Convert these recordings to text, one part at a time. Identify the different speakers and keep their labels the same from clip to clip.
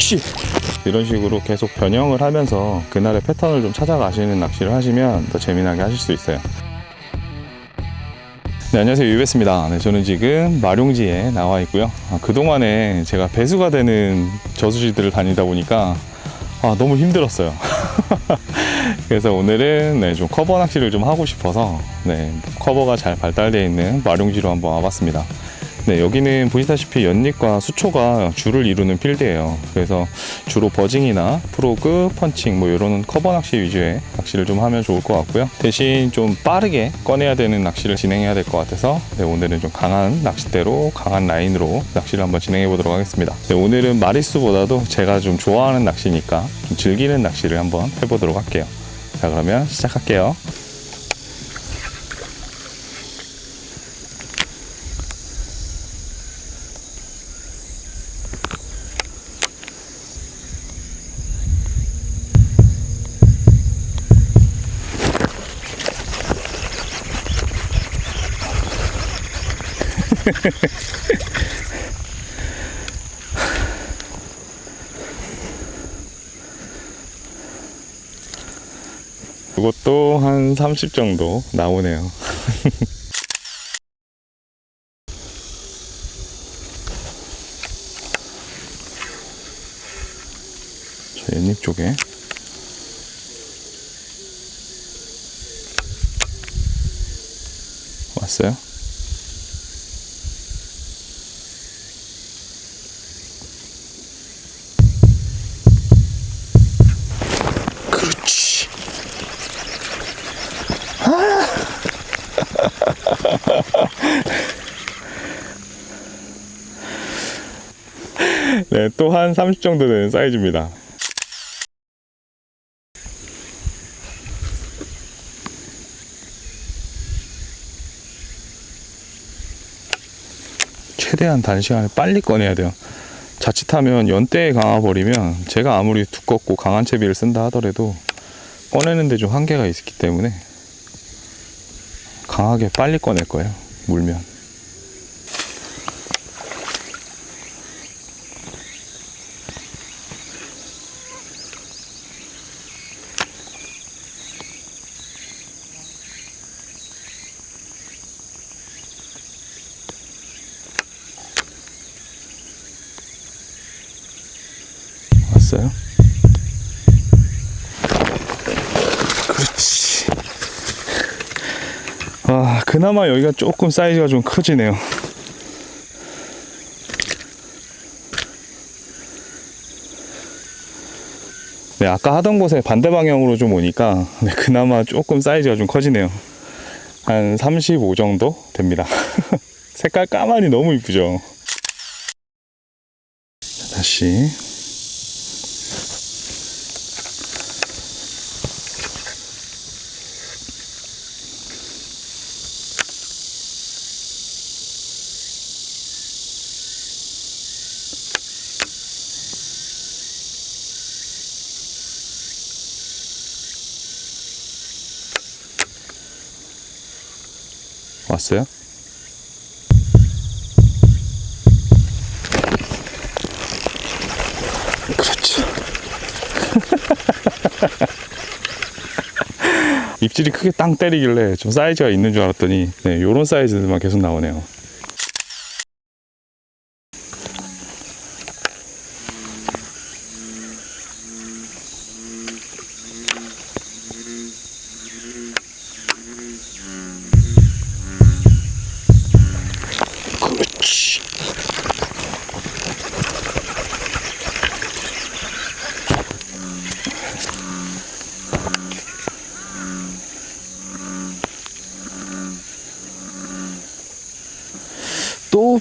Speaker 1: 그렇지 이런 식으로 계속 변형을 하면서 그날의 패턴을 좀 찾아가시는 낚시를 하시면 더 재미나게 하실 수 있어요 네, 안녕하세요. 유베스입니다. 네, 저는 지금 마룡지에 나와 있고요. 아, 그동안에 제가 배수가 되는 저수지들을 다니다 보니까 아, 너무 힘들었어요. 그래서 오늘은 네, 좀 커버 낚시를 좀 하고 싶어서 네, 커버가 잘 발달되어 있는 마룡지로 한번 와봤습니다. 네, 여기는 보시다시피 연잎과 수초가 줄을 이루는 필드예요. 그래서 주로 버징이나 프로그, 펀칭 뭐 이런 커버 낚시 위주의 낚시를 좀 하면 좋을 것 같고요. 대신 좀 빠르게 꺼내야 되는 낚시를 진행해야 될 것 같아서 네, 오늘은 좀 강한 낚싯대로 강한 라인으로 낚시를 한번 진행해 보도록 하겠습니다. 네, 오늘은 마리수보다도 제가 좀 좋아하는 낚시니까 좀 즐기는 낚시를 한번 해보도록 할게요. 자 그러면 시작할게요. 이것도 한 30 정도 나오네요. 저 연잎 쪽에 왔어요? 또한 30 정도 되는 사이즈입니다. 최대한 단시간에 빨리 꺼내야 돼요. 자칫하면 연대에 감아버리면 제가 아무리 두껍고 강한 채비를 쓴다 하더라도 꺼내는데 좀 한계가 있기 때문에 강하게 빨리 꺼낼 거예요. 물면. 왔어요? 그렇지. 아, 그나마 여기가 조금 사이즈가 좀 커지네요. 네, 아까 하던 곳에 반대 방향으로 좀 오니까 네, 그나마 조금 사이즈가 좀 커지네요. 한 35 정도 됩니다. 색깔 까만이 너무 이쁘죠? 자, 다시 왔어요? 그렇죠. 입질이 크게 땅 때리길래 좀 사이즈가 있는 줄 알았더니 네, 요런 사이즈만 계속 나오네요.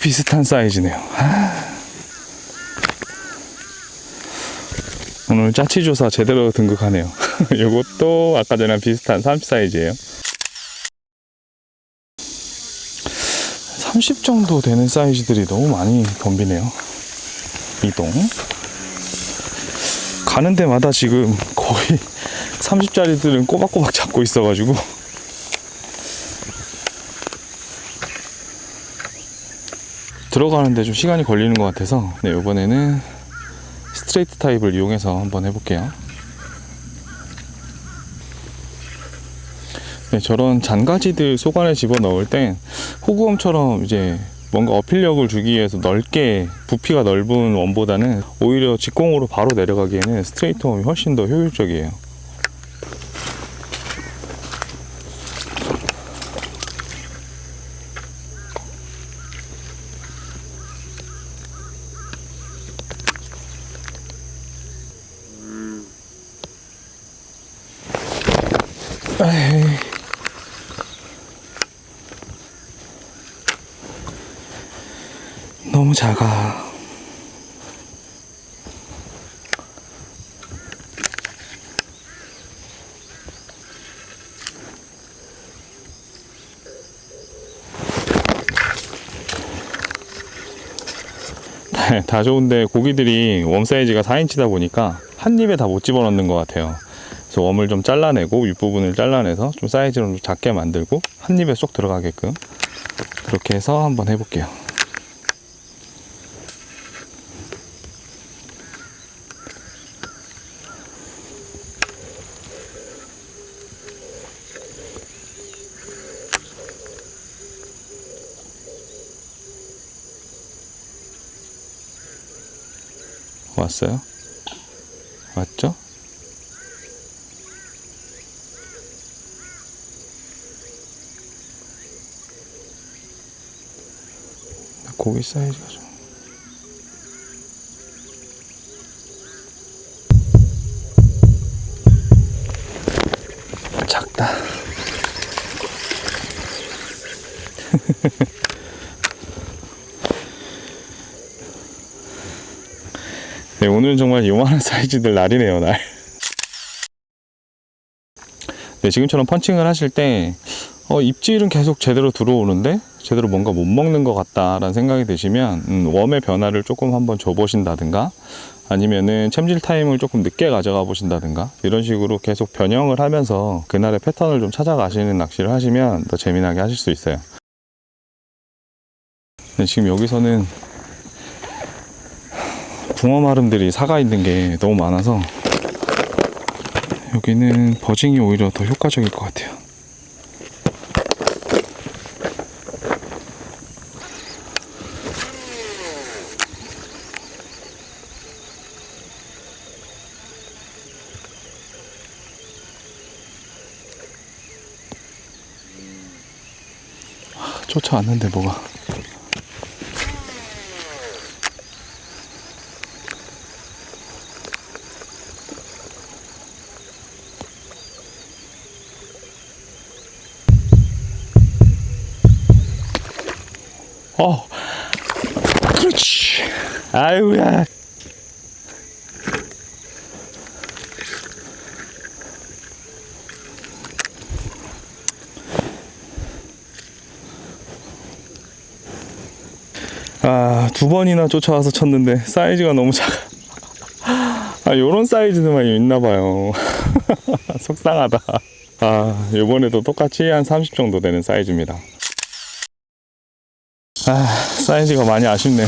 Speaker 1: 비슷한 사이즈네요. 아. 오늘 짜치 조사 제대로 등극하네요. 이것도 아까 전에 비슷한 30 사이즈예요. 30 정도 되는 사이즈들이 너무 많이 덤비네요. 이동. 가는 데마다 지금 거의 30짜리들은 꼬박꼬박 잡고 있어가지고 들어가는데 좀 시간이 걸리는 것 같아서 네, 이번에는 스트레이트 타입을 이용해서 한번 해볼게요. 네, 저런 잔가지들 속 안에 집어 넣을 땐 호구엄처럼 이제 뭔가 어필력을 주기 위해서 넓게 부피가 넓은 웜보다는 오히려 직공으로 바로 내려가기에는 스트레이트 웜이 훨씬 더 효율적이에요. 너무 작아. 다, 다 좋은데 고기들이 웜 사이즈가 4인치다 보니까 한 입에 다 못 집어넣는 것 같아요. 그래서 웜을 좀 잘라내고 윗부분을 잘라내서 좀 사이즈를 좀 작게 만들고 한 입에 쏙 들어가게끔 그렇게 해서 한번 해볼게요. 왔어요? 왔죠? 고기 사이즈가 좀 작다. 네, 오늘은 정말 요만한 사이즈들 날이네요, 날. 네, 지금처럼 펀칭을 하실 때, 어, 입질은 계속 제대로 들어오는데, 제대로 뭔가 못 먹는 것 같다라는 생각이 드시면, 음, 웜의 변화를 조금 한번 줘보신다든가, 아니면은 챔질 타임을 조금 늦게 가져가 보신다든가, 이런 식으로 계속 변형을 하면서 그날의 패턴을 좀 찾아가시는 낚시를 하시면 더 재미나게 하실 수 있어요. 네, 지금 여기서는 붕어 마름들이 사가 있는 게 너무 많아서 여기는 버징이 오히려 더 효과적일 것 같아요. 쫓아왔는데 뭐가. 어. 그렇지. 아유야 두 번이나 쫓아와서 쳤는데 사이즈가 너무 작아. 아, 요런 사이즈들만 있나 봐요. 속상하다. 아, 요번에도 똑같이 한 30 정도 되는 사이즈입니다. 아, 사이즈가 많이 아쉽네요.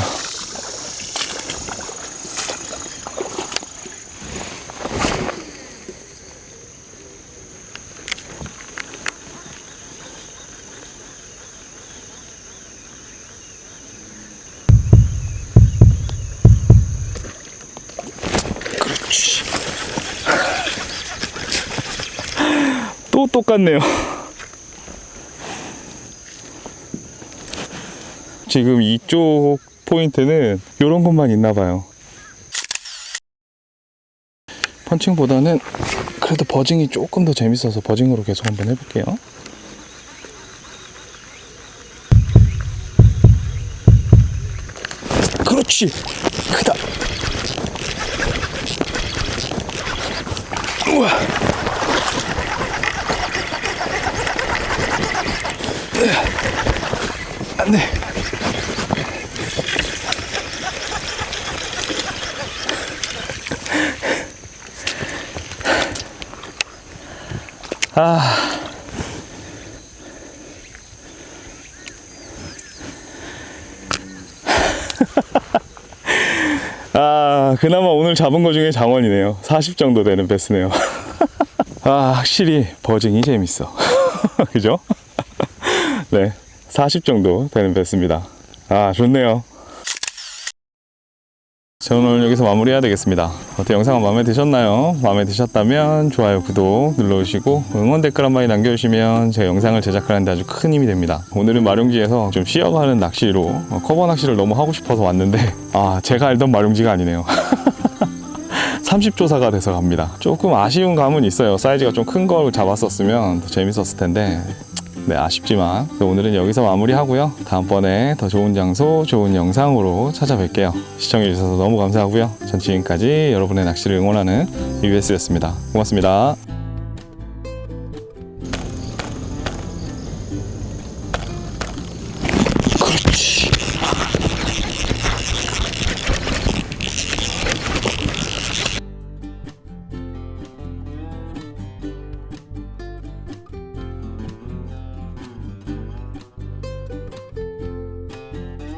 Speaker 1: 또 똑같네요. 지금 이쪽 포인트는 이런 것만 있나 봐요. 펀칭보다는 그래도 버징이 조금 더 재밌어서 버징으로 계속 한번 해볼게요. 그렇지! 크다! 우와! 안 돼! 아. 아, 아, 그나마 오늘 잡은 거 중에 장원이네요. 40 정도 되는 베스네요. 아, 확실히 버징이 재밌어. 그죠? 네. 40 정도 되는 베스입니다. 아, 좋네요. 저는 오늘 여기서 마무리해야 되겠습니다. 어때 영상은 마음에 드셨나요? 마음에 드셨다면 좋아요, 구독 눌러주시고 응원 댓글 한 마디 남겨주시면 제 영상을 제작하는데 아주 큰 힘이 됩니다. 오늘은 마룡지에서 좀 쉬어가는 낚시로 어, 커버 낚시를 너무 하고 싶어서 왔는데 아 제가 알던 마룡지가 아니네요. 30조사가 돼서 갑니다. 조금 아쉬운 감은 있어요. 사이즈가 좀 큰 걸 잡았었으면 더 재밌었을 텐데 네, 아쉽지만 오늘은 여기서 마무리하고요. 다음번에 더 좋은 장소, 좋은 영상으로 찾아뵐게요. 시청해주셔서 너무 감사하고요. 전 지금까지 여러분의 낚시를 응원하는 US였습니다. 고맙습니다.